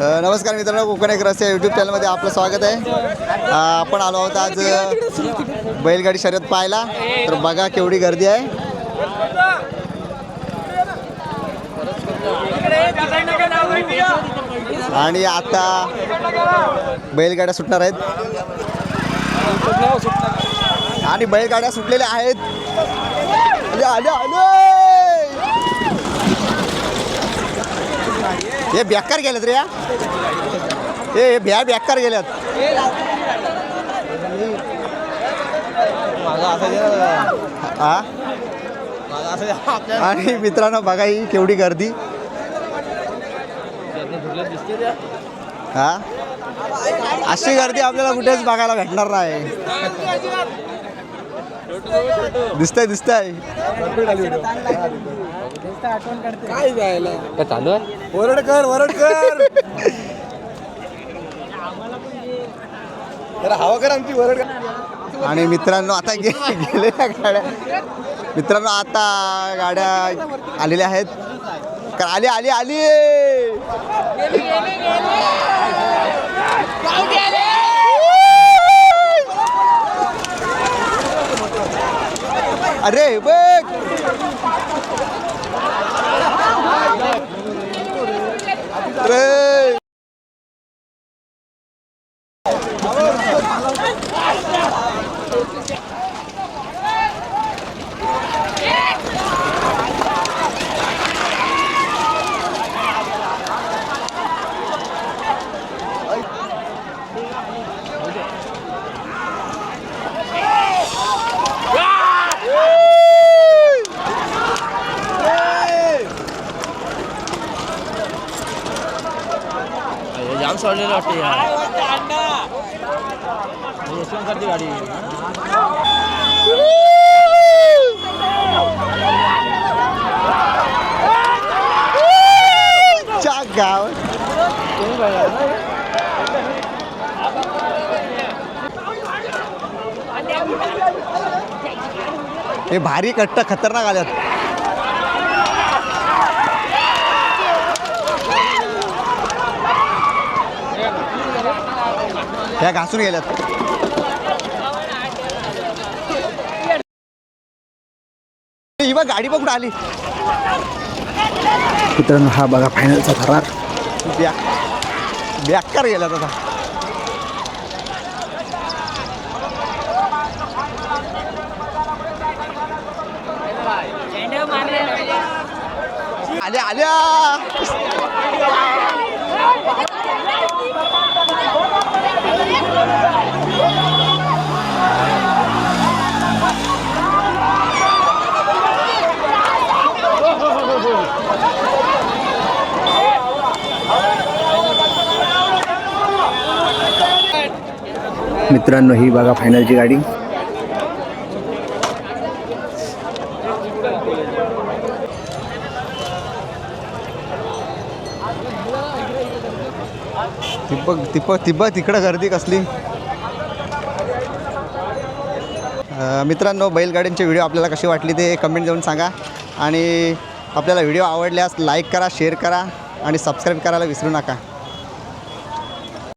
नमस्कार मित्रांनो कोकण एक रस्ते यूट्यूब चॅनलमध्ये आपलं स्वागत आहे. आपण आलो आहोत आज बैलगाडी शर्यत पाहायला. तर बघा केवढी गर्दी आहे. आणि आता बैलगाड्या सुटणार आहेत. आणि बैलगाड्या सुटलेल्या आहेत. आले आले आले हे बेकार गेलेत रे या. हे हे भ्या बेकार गेल्यात हा? आणि मित्रांनो बघा ही केवढी गर्दी. हा? अशी गर्दी आपल्याला कुठेच बघायला भेटणार नाही. दिसतंय दिसतंय. काय चालू आहे? वरडकर वरडकर जरा हवा कर आमची वरडकर आणि मित्रांनो आता गे गेलेल्या गाड्या मित्रांनो आता गाड्या आलेल्या आहेत. का- आली आली आली. अरे बघ अरे. सोडलेलं वाटतं यार. यशवंतची गाडी. गाव. हे भारी कट्ट खतरनाक आल्यात. ह्या घासून गेल्यात. बघ गाडी बघ कुठं आली. मित्रांनो हा बघा फायनलचा थरार ब्या बेकार गेल्यात आता. आल्या आल्या. मित्रांनो ही बघा फायनलची गाडी. तिब्बक तिब्बक तिब्बक तिकडं गर्दी कसली. मित्रांनो बैलगाड्यांचे व्हिडिओ आपल्याला कशी वाटली ते कमेंट देऊन सांगा. आणि आपल्याला व्हिडिओ आवडल्यास लाईक करा शेअर करा आणि सबस्क्राईब करायला विसरू नका.